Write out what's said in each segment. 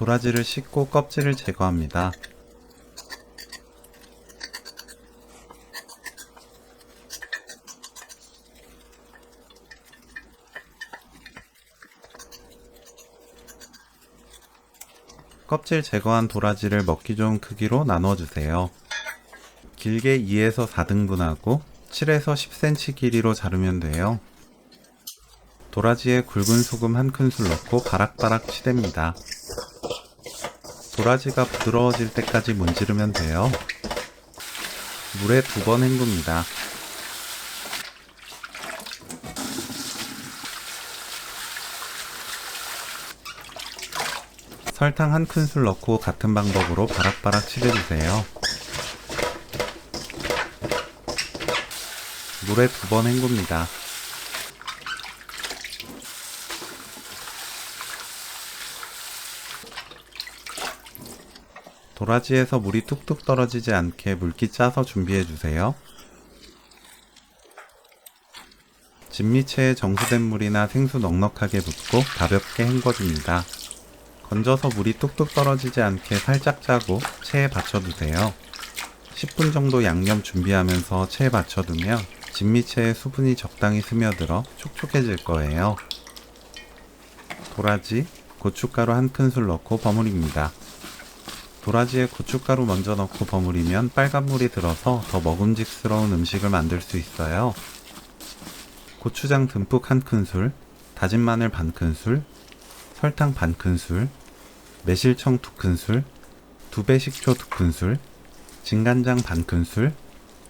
도라지를 씻고 껍질을 제거합니다. 껍질 제거한 도라지를 먹기 좋은 크기로 나눠주세요. 길게 2에서 4등분하고 7에서 10cm 길이로 자르면 돼요. 도라지에 굵은 소금 한 큰술 넣고 바락바락 치댑니다. 도라지가 부드러워질 때까지 문지르면 돼요. 물에 두 번 헹굽니다. 설탕 한 큰술 넣고 같은 방법으로 바락바락 치대주세요. 물에 두 번 헹굽니다. 도라지에서 물이 뚝뚝 떨어지지 않게 물기 짜서 준비해 주세요. 진미채에 정수된 물이나 생수 넉넉하게 붓고 가볍게 헹궈줍니다. 건져서 물이 뚝뚝 떨어지지 않게 살짝 짜고 체에 받쳐두세요. 10분 정도 양념 준비하면서 체에 받쳐두면 진미채에 수분이 적당히 스며들어 촉촉해질 거예요. 도라지, 고춧가루 한 큰술 넣고 버무립니다. 도라지에 고춧가루 먼저 넣고 버무리면 빨간물이 들어서 더 먹음직스러운 음식을 만들 수 있어요. 고추장 듬뿍 한 큰술, 다진 마늘 반 큰술, 설탕 반 큰술, 매실청 두 큰술, 두배 식초 두 큰술, 진간장 반 큰술,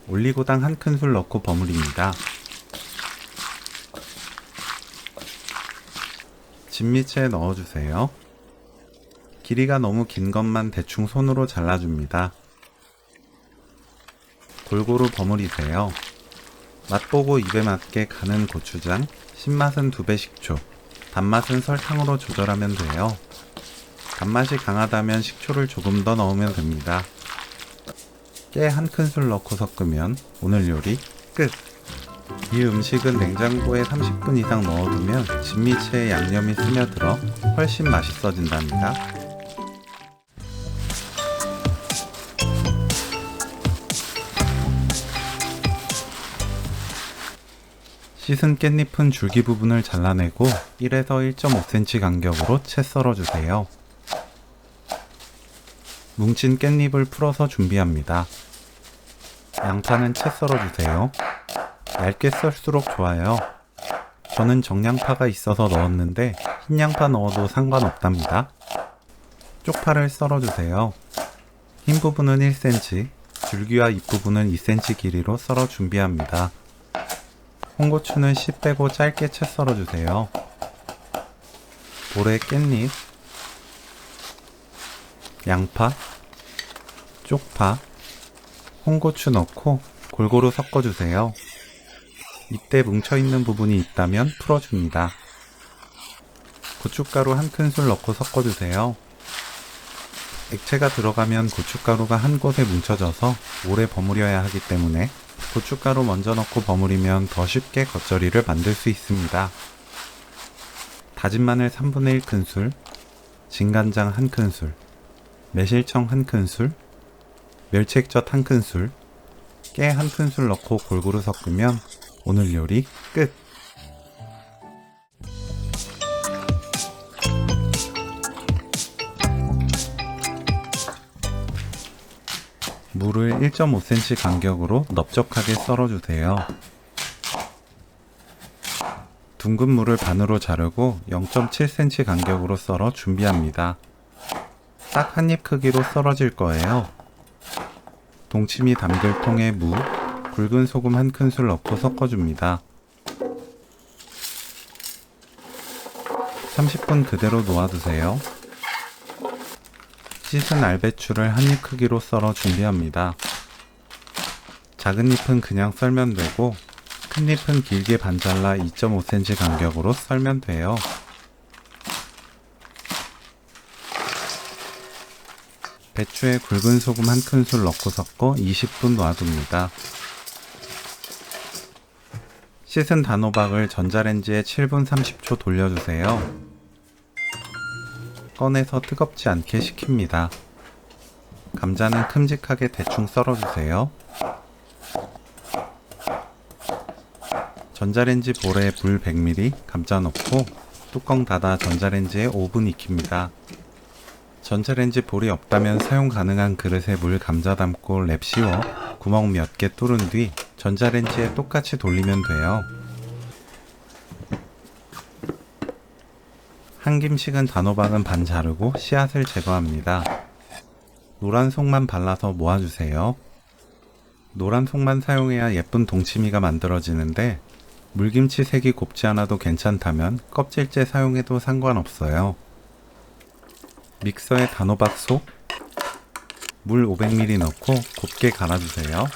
올리고당 한 큰술 넣고 버무립니다. 진미채에 넣어주세요. 길이가 너무 긴 것만 대충 손으로 잘라줍니다. 골고루 버무리세요. 맛보고 입에 맞게 가는 고추장, 신맛은 두배 식초, 단맛은 설탕으로 조절하면 돼요. 단맛이 강하다면 식초를 조금 더 넣으면 됩니다. 깨 한 큰술 넣고 섞으면 오늘 요리 끝! 이 음식은 냉장고에 30분 이상 넣어두면 진미채에 양념이 스며들어 훨씬 맛있어진답니다. 씻은 깻잎은 줄기 부분을 잘라내고 1에서 1.5cm 간격으로 채 썰어주세요. 뭉친 깻잎을 풀어서 준비합니다. 양파는 채 썰어주세요. 얇게 썰수록 좋아요. 저는 정양파가 있어서 넣었는데 흰 양파 넣어도 상관없답니다. 쪽파를 썰어주세요. 흰 부분은 1cm, 줄기와 잎 부분은 2cm 길이로 썰어 준비합니다. 홍고추는 씨 빼고 짧게 채 썰어주세요. 볼에 깻잎, 양파, 쪽파, 홍고추 넣고 골고루 섞어주세요. 이때 뭉쳐있는 부분이 있다면 풀어줍니다. 고춧가루 한 큰술 넣고 섞어주세요. 액체가 들어가면 고춧가루가 한 곳에 뭉쳐져서 오래 버무려야 하기 때문에 고춧가루 먼저 넣고 버무리면 더 쉽게 겉절이를 만들 수 있습니다. 다진 마늘 3분의 1큰술, 진간장 한 큰술, 매실청 한 큰술, 멸치액젓 한 큰술, 깨한 큰술 넣고 골고루 섞으면 오늘 요리 끝! 1.5cm 간격으로 넓적하게 썰어주세요. 둥근 물을 반으로 자르고 0.7cm 간격으로 썰어 준비합니다. 딱 한 입 크기로 썰어질 거예요. 동치미 담글 통에 무, 굵은 소금 한 큰술 넣고 섞어줍니다. 30분 그대로 놓아두세요. 씻은 알배추를 한 입 크기로 썰어 준비합니다. 작은 잎은 그냥 썰면 되고 큰 잎은 길게 반 잘라 2.5cm 간격으로 썰면 돼요. 배추에 굵은 소금 한 큰술 넣고 섞어 20분 놔둡니다. 씻은 단호박을 전자레인지에 7분 30초 돌려주세요. 꺼내서 뜨겁지 않게 식힙니다. 감자는 큼직하게 대충 썰어주세요. 전자레인지 볼에 물 100ml 감자 넣고 뚜껑 닫아 전자레인지에 5분 익힙니다. 전자레인지 볼이 없다면 사용 가능한 그릇에 물 감자 담고 랩 씌워 구멍 몇 개 뚫은 뒤 전자레인지에 똑같이 돌리면 돼요. 한 김씩은 단호박은 반 자르고 씨앗을 제거합니다. 노란 속만 발라서 모아주세요. 노란 속만 사용해야 예쁜 동치미가 만들어지는데 물김치 색이 곱지 않아도 괜찮다면 껍질째 사용해도 상관없어요. 믹서에 단호박 속, 물 500ml 넣고 곱게 갈아주세요.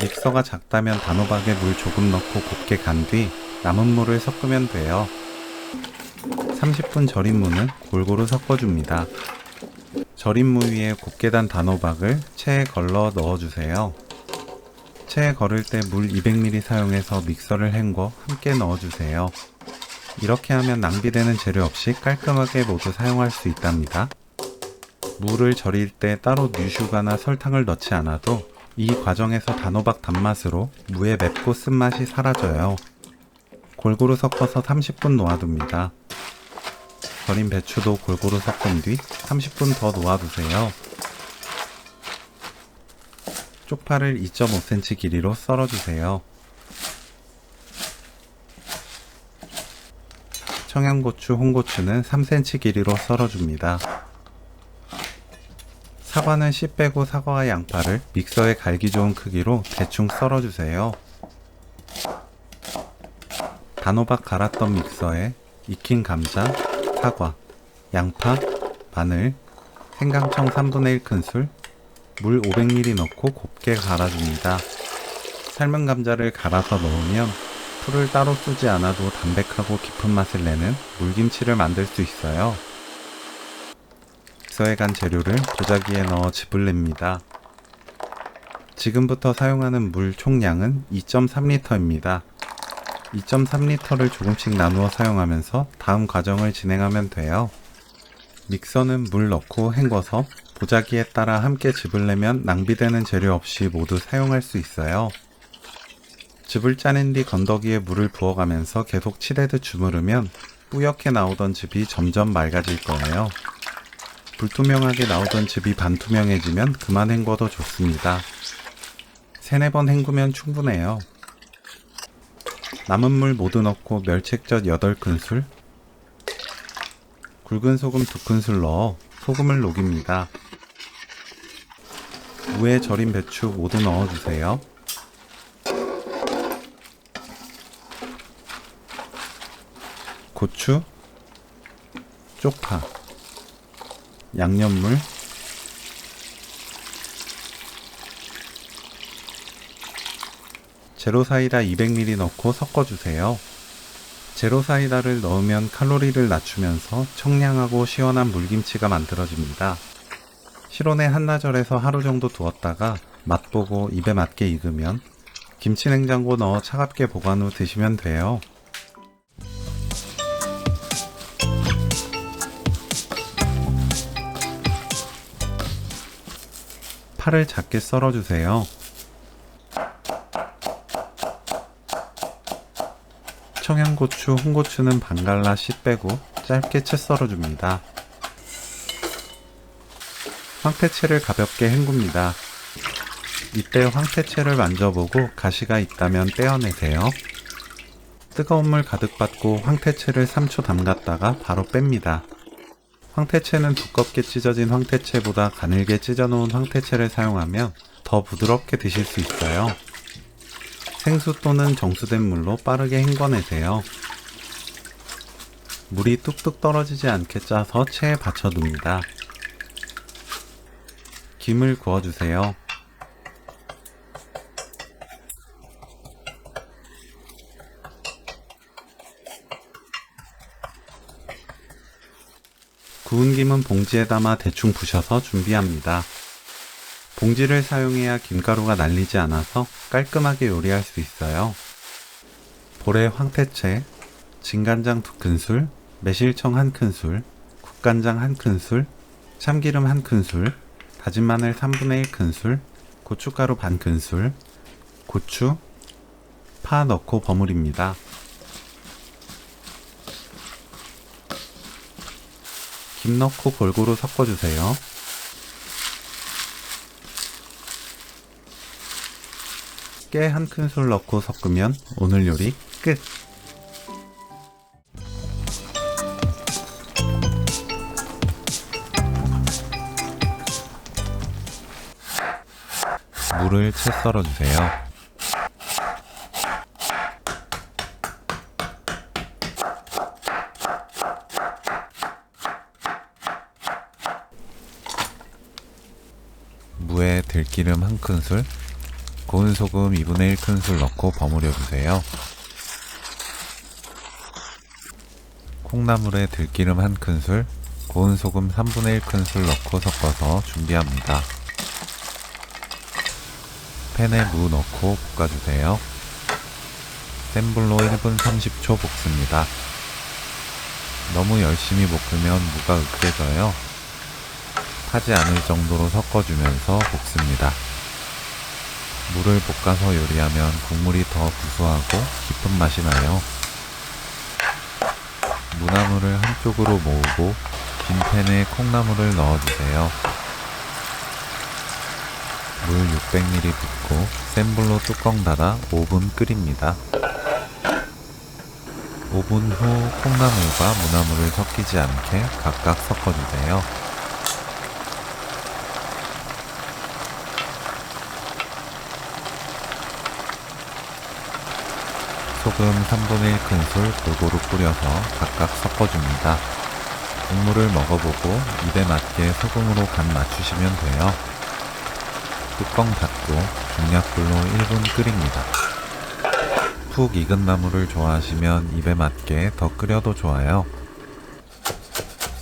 믹서가 작다면 단호박에 물 조금 넣고 곱게 간 뒤 남은 물을 섞으면 돼요. 30분 절인 무는 골고루 섞어줍니다. 절인 무 위에 곱게 단 단호박을 체에 걸러 넣어주세요. 체에 걸을 때 물 200ml 사용해서 믹서를 헹궈 함께 넣어주세요. 이렇게 하면 낭비되는 재료 없이 깔끔하게 모두 사용할 수 있답니다. 물을 절일 때 따로 뉴슈가나 설탕을 넣지 않아도 이 과정에서 단호박 단맛으로 무의 맵고 쓴맛이 사라져요. 골고루 섞어서 30분 놓아둡니다. 절인 배추도 골고루 섞은 뒤 30분 더 놓아두세요. 쪽파를 2.5cm 길이로 썰어주세요. 청양고추, 홍고추는 3cm 길이로 썰어줍니다. 사과는 씨 빼고 사과와 양파를 믹서에 갈기 좋은 크기로 대충 썰어주세요. 단호박 갈았던 믹서에 익힌 감자, 사과, 양파, 마늘, 생강청 3분의 1 큰술, 물 500ml 넣고 곱게 갈아줍니다. 삶은 감자를 갈아서 넣으면 풀을 따로 쓰지 않아도 담백하고 깊은 맛을 내는 물김치를 만들 수 있어요. 믹서에 간 재료를 도자기에 넣어 즙을 냅니다. 지금부터 사용하는 물 총량은 2.3리터입니다. 2.3리터를 조금씩 나누어 사용하면서 다음 과정을 진행하면 돼요. 믹서는 물 넣고 헹궈서 보자기에 따라 함께 즙을 내면 낭비되는 재료 없이 모두 사용할 수 있어요. 즙을 짜낸 뒤 건더기에 물을 부어가면서 계속 치대듯 주무르면 뿌옇게 나오던 즙이 점점 맑아질 거예요. 불투명하게 나오던 즙이 반투명해지면 그만 헹궈도 좋습니다. 세네 번 헹구면 충분해요. 남은 물 모두 넣고 멸치액젓 8큰술, 굵은 소금 2큰술 넣어 소금을 녹입니다. 무에 절인 배추 모두 넣어주세요. 고추, 쪽파, 양념물, 제로사이다 200ml 넣고 섞어주세요. 제로 사이다를 넣으면 칼로리를 낮추면서 청량하고 시원한 물김치가 만들어집니다. 실온에 한나절에서 하루 정도 두었다가 맛보고 입에 맞게 익으면 김치 냉장고 넣어 차갑게 보관 후 드시면 돼요. 파를 작게 썰어주세요. 청양고추, 홍고추는 반갈라 씨 빼고 짧게 채 썰어줍니다. 황태채를 가볍게 헹굽니다. 이때 황태채를 만져보고 가시가 있다면 떼어내세요. 뜨거운 물 가득 받고 황태채를 3초 담갔다가 바로 뺍니다. 황태채는 두껍게 찢어진 황태채보다 가늘게 찢어놓은 황태채를 사용하면 더 부드럽게 드실 수 있어요. 생수 또는 정수된 물로 빠르게 헹궈내세요. 물이 뚝뚝 떨어지지 않게 짜서 체에 받쳐둡니다. 김을 구워주세요. 구운 김은 봉지에 담아 대충 부셔서 준비합니다. 봉지를 사용해야 김가루가 날리지 않아서 깔끔하게 요리할 수 있어요. 볼에 황태채, 진간장 2큰술, 매실청 1큰술, 국간장 1큰술, 참기름 1큰술, 다진 마늘 3분의 1큰술, 고춧가루 반 큰술, 고추, 파 넣고 버무립니다. 김 넣고 골고루 섞어주세요. 깨 한 큰술 넣고 섞으면 오늘 요리 끝! 물을 채 썰어주세요. 무에 들기름 한 큰술, 고운 소금 2분의 1큰술 넣고 버무려 주세요. 콩나물에 들기름 한 큰술, 고운 소금 3분의 1큰술 넣고 섞어서 준비합니다. 팬에 무 넣고 볶아주세요. 센 불로 1분 30초 볶습니다. 너무 열심히 볶으면 무가 으깨져요. 타지 않을 정도로 섞어주면서 볶습니다. 물을 볶아서 요리하면 국물이 더 구수하고 깊은 맛이 나요. 무나물을 한쪽으로 모으고 빈 팬에 콩나물을 넣어주세요. 물 600ml 붓고 센 불로 뚜껑 닫아 5분 끓입니다. 5분 후 콩나물과 무나물을 섞이지 않게 각각 섞어주세요. 소금 3분의 1큰술 골고루 뿌려서 각각 섞어줍니다. 국물을 먹어보고 입에 맞게 소금으로 간 맞추시면 돼요. 뚜껑 닫고 중약불로 1분 끓입니다. 푹 익은 나물을 좋아하시면 입에 맞게 더 끓여도 좋아요.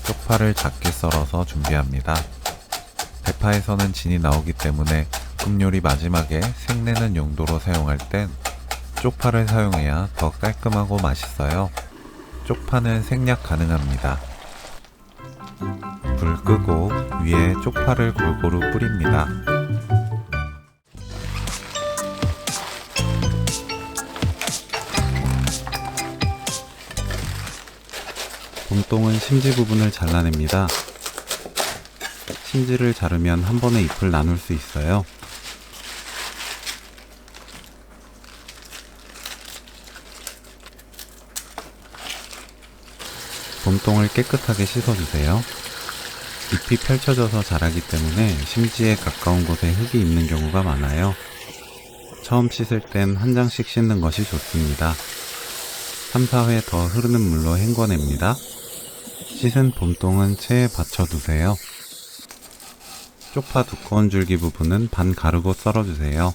쪽파를 작게 썰어서 준비합니다. 대파에서는 진이 나오기 때문에 굽요리 마지막에 색내는 용도로 사용할 땐 쪽파를 사용해야 더 깔끔하고 맛있어요. 쪽파는 생략 가능합니다. 불 끄고 위에 쪽파를 골고루 뿌립니다. 봄동은 심지 부분을 잘라냅니다. 심지를 자르면 한 번에 잎을 나눌 수 있어요. 봄동을 깨끗하게 씻어주세요. 잎이 펼쳐져서 자라기 때문에 심지에 가까운 곳에 흙이 있는 경우가 많아요. 처음 씻을 땐 한 장씩 씻는 것이 좋습니다. 3, 4회 더 흐르는 물로 헹궈냅니다. 씻은 봄동은 체에 받쳐두세요. 쪽파 두꺼운 줄기 부분은 반 가르고 썰어주세요.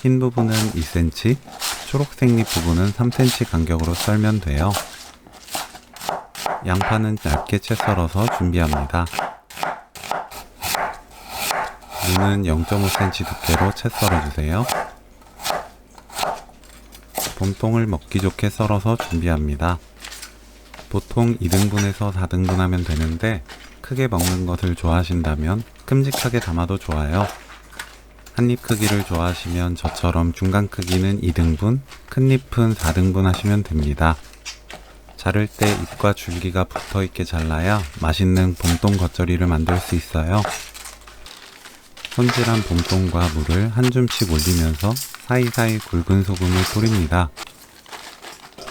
흰 부분은 2cm, 초록색 잎 부분은 3cm 간격으로 썰면 돼요. 양파는 얇게 채 썰어서 준비합니다. 무는 0.5cm 두께로 채 썰어주세요. 봄동을 먹기 좋게 썰어서 준비합니다. 보통 2등분에서 4등분 하면 되는데 크게 먹는 것을 좋아하신다면 큼직하게 담아도 좋아요. 한입 크기를 좋아하시면 저처럼 중간 크기는 2등분, 큰 잎은 4등분 하시면 됩니다. 자를 때 잎과 줄기가 붙어 있게 잘라야 맛있는 봄동 겉절이를 만들 수 있어요. 손질한 봄동과 물을 한 줌씩 올리면서 사이사이 굵은 소금을 뿌립니다.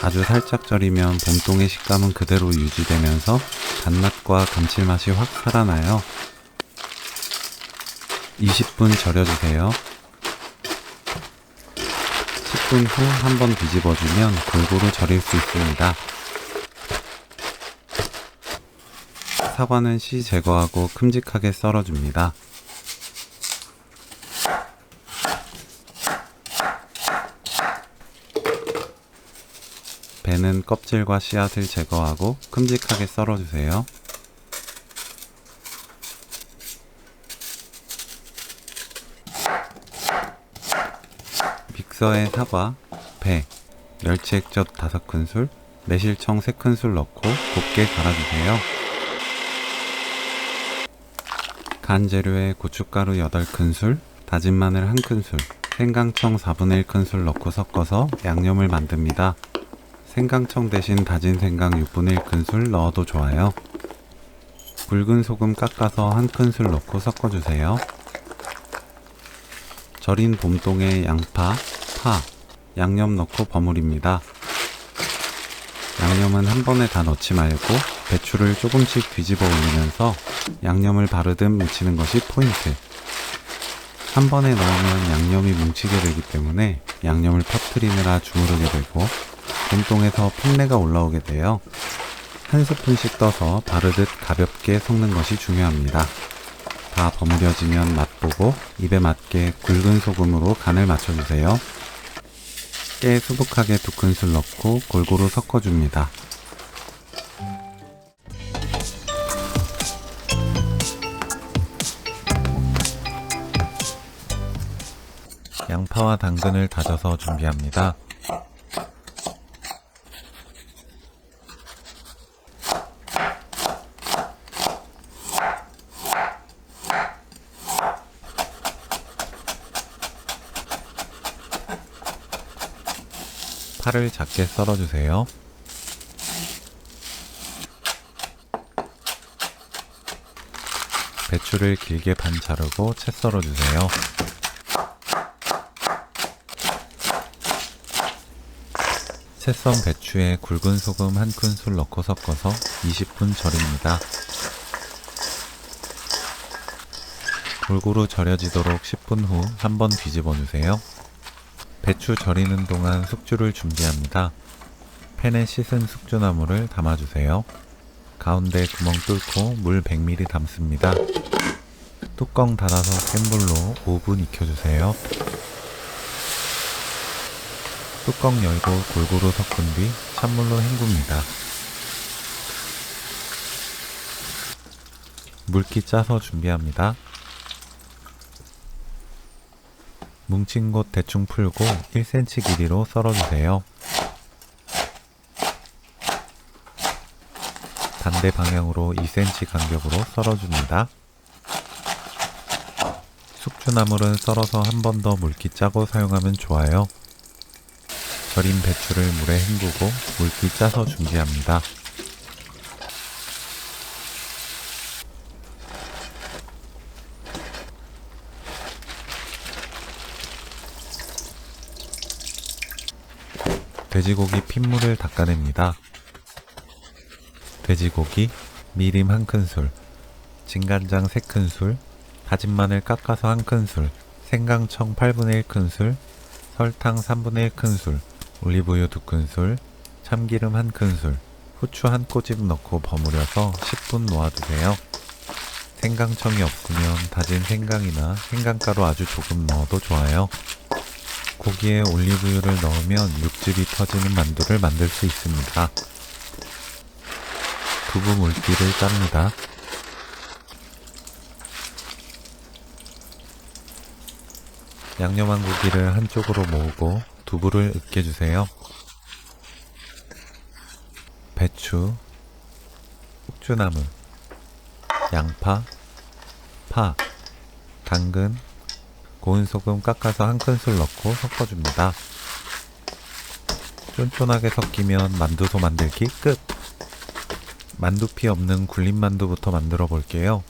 아주 살짝 절이면 봄동의 식감은 그대로 유지되면서 단맛과 감칠맛이 확 살아나요. 20분 절여주세요. 10분 후 한번 뒤집어주면 골고루 절일 수 있습니다. 사과는 씨 제거하고 큼직하게 썰어줍니다. 배는 껍질과 씨앗을 제거하고 큼직하게 썰어주세요. 믹서에 사과, 배, 멸치 액젓 5큰술, 매실청 3큰술 넣고 곱게 갈아주세요. 간 재료에 고춧가루 8큰술, 다진 마늘 1큰술, 생강청 4분의 1큰술 넣고 섞어서 양념을 만듭니다. 생강청 대신 다진 생강 6분의 1큰술 넣어도 좋아요. 굵은 소금 깎아서 1큰술 넣고 섞어주세요. 절인 봄동에 양파, 파, 양념 넣고 버무립니다. 양념은 한 번에 다 넣지 말고 배추를 조금씩 뒤집어 올리면서 양념을 바르듯 묻히는 것이 포인트. 한 번에 넣으면 양념이 뭉치게 되기 때문에 양념을 퍼뜨리느라 주무르게 되고 봄동에서 핀내가 올라오게 돼요. 한 스푼씩 떠서 바르듯 가볍게 섞는 것이 중요합니다. 다 버무려지면 맛보고 입에 맞게 굵은 소금으로 간을 맞춰주세요. 깨 수북하게 두 큰술 넣고 골고루 섞어줍니다. 양파와 당근을 다져서 준비합니다. 파를 작게 썰어주세요. 배추를 길게 반 자르고 채 썰어주세요. 채썬 배추에 굵은 소금 한 큰술 넣고 섞어서 20분 절입니다. 골고루 절여지도록 10분 후 한번 뒤집어 주세요. 배추 절이는 동안 숙주를 준비합니다. 팬에 씻은 숙주나물을 담아주세요. 가운데 구멍 뚫고 물 100ml 담습니다. 뚜껑 닫아서 센 불로 5분 익혀주세요. 뚜껑 열고 골고루 섞은 뒤 찬물로 헹굽니다. 물기 짜서 준비합니다. 뭉친 곳 대충 풀고 1cm 길이로 썰어주세요. 반대 방향으로 2cm 간격으로 썰어줍니다. 숙주나물은 썰어서 한 번 더 물기 짜고 사용하면 좋아요. 절인 배추를 물에 헹구고 물기 짜서 준비합니다. 돼지고기 핏물을 닦아냅니다. 돼지고기, 미림 한 큰술, 진간장 세 큰술, 다진 마늘 깎아서 한 큰술, 생강청 8분의 1 큰술, 설탕 3분의 1 큰술, 올리브유 두 큰술, 참기름 한 큰술, 후추 한 꼬집 넣고 버무려서 10분 놓아두세요. 생강청이 없으면 다진 생강이나 생강가루 아주 조금 넣어도 좋아요. 고기에 올리브유를 넣으면 육즙이 터지는 만두를 만들 수 있습니다. 두부 물기를 짭니다. 양념한 고기를 한쪽으로 모으고 두부를 으깨주세요. 배추, 숙주나물, 양파, 파, 당근, 고운 소금 깎아서 한 큰술 넣고 섞어줍니다. 쫀쫀하게 섞이면 만두소 만들기 끝! 만두피 없는 굴린 만두부터 만들어 볼게요.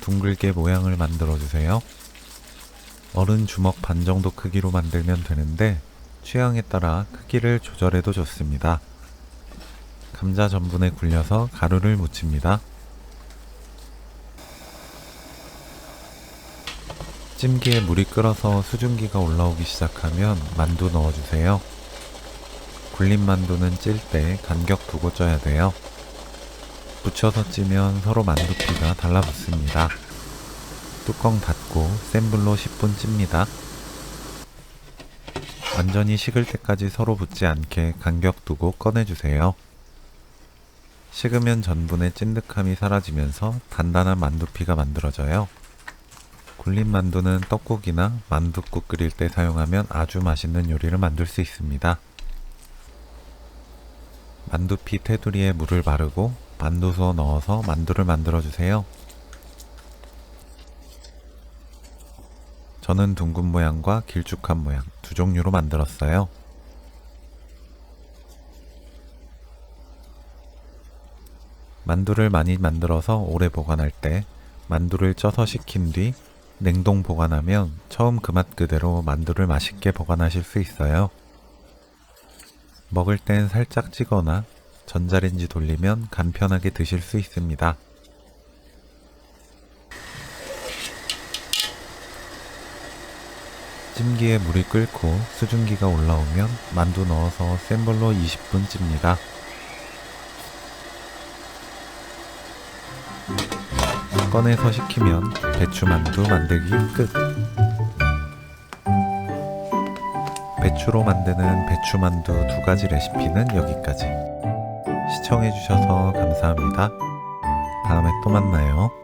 둥글게 모양을 만들어 주세요. 어른 주먹 반 정도 크기로 만들면 되는데 취향에 따라 크기를 조절해도 좋습니다. 감자 전분에 굴려서 가루를 묻힙니다. 찜기에 물이 끓어서 수증기가 올라오기 시작하면 만두 넣어주세요. 굴린 만두는 찔 때 간격 두고 쪄야 돼요. 붙여서 찌면 서로 만두피가 달라붙습니다. 뚜껑 닫고 센 불로 10분 찝니다. 완전히 식을 때까지 서로 붙지 않게 간격 두고 꺼내주세요. 식으면 전분의 찐득함이 사라지면서 단단한 만두피가 만들어져요. 굴린 만두는 떡국이나 만두국 끓일 때 사용하면 아주 맛있는 요리를 만들 수 있습니다. 만두피 테두리에 물을 바르고 만두소 넣어서 만두를 만들어 주세요. 저는 둥근 모양과 길쭉한 모양 두 종류로 만들었어요. 만두를 많이 만들어서 오래 보관할 때 만두를 쪄서 식힌 뒤 냉동 보관하면 처음 그 맛 그대로 만두를 맛있게 보관하실 수 있어요. 먹을 땐 살짝 찌거나 전자레인지 돌리면 간편하게 드실 수 있습니다. 찜기에 물이 끓고 수증기가 올라오면 만두 넣어서 센 불로 20분 찝니다. 꺼내서 식히면 배추만두 만들기 끝. 배추로 만드는 배추만두 두 가지 레시피는 여기까지. 시청해주셔서 감사합니다. 다음에 또 만나요.